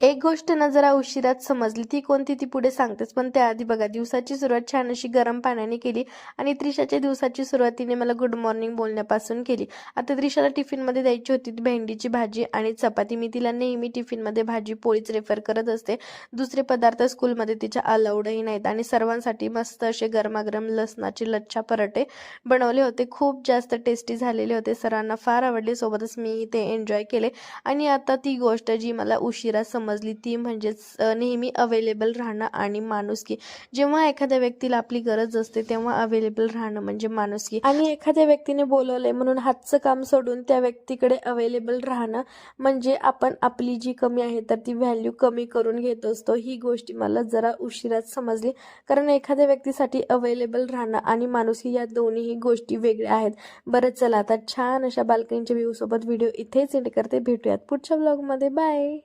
एक गोष्ट ना जरा उशिरात समजली ती कोणती ती पुढे सांगतेच. पण त्याआधी बघा दिवसाची सुरुवात छान अशी गरम पाण्याने केली आणि त्रिशाच्या दिवसाची सुरुवातीने मला गुड मॉर्निंग बोलण्यापासून केली. आता त्रिशाला टिफिनमध्ये द्यायची होती ती भेंडीची भाजी आणि चपाती. मी तिला नेहमी टिफिनमध्ये भाजी पोळीच रेफर करत असते. दुसरे पदार्थ स्कूलमध्ये तिच्या अलाउडही नाहीत आणि सर्वांसाठी मस्त असे गरमागरम लसणाचे लच्छा पराठे बनवले होते. खूप जास्त टेस्टी झालेले होते. सरांना फार आवडले. सोबतच मी ते एन्जॉय केले. आणि आता ती गोष्ट जी मला उशिरा समज समजली ती म्हणजेच नेहमी अवेलेबल राहणं आणि माणुसकी जेव्हा एखाद्या व्यक्तीला आपली गरज असते तेव्हा अवेलेबल राहणं म्हणजे माणुसकी आणि एखाद्या व्यक्तीने बोलवलंय म्हणून हातचं काम सोडून त्या व्यक्तीकडे अवेलेबल राहणं म्हणजे आपण आपली जी कमी आहे तर ती व्हॅल्यू कमी करून घेत असतो. ही गोष्टी मला जरा उशिराच समजली. कारण एखाद्या व्यक्तीसाठी अवेलेबल राहणं आणि माणुसकी या दोन्हीही गोष्टी वेगळ्या आहेत. बरं चला आता छान अशा बाल्कनीच्या व्ह्यू सोबत व्हिडिओ इथेच एंड करते. भेटूयात पुढच्या ब्लॉगमध्ये बाय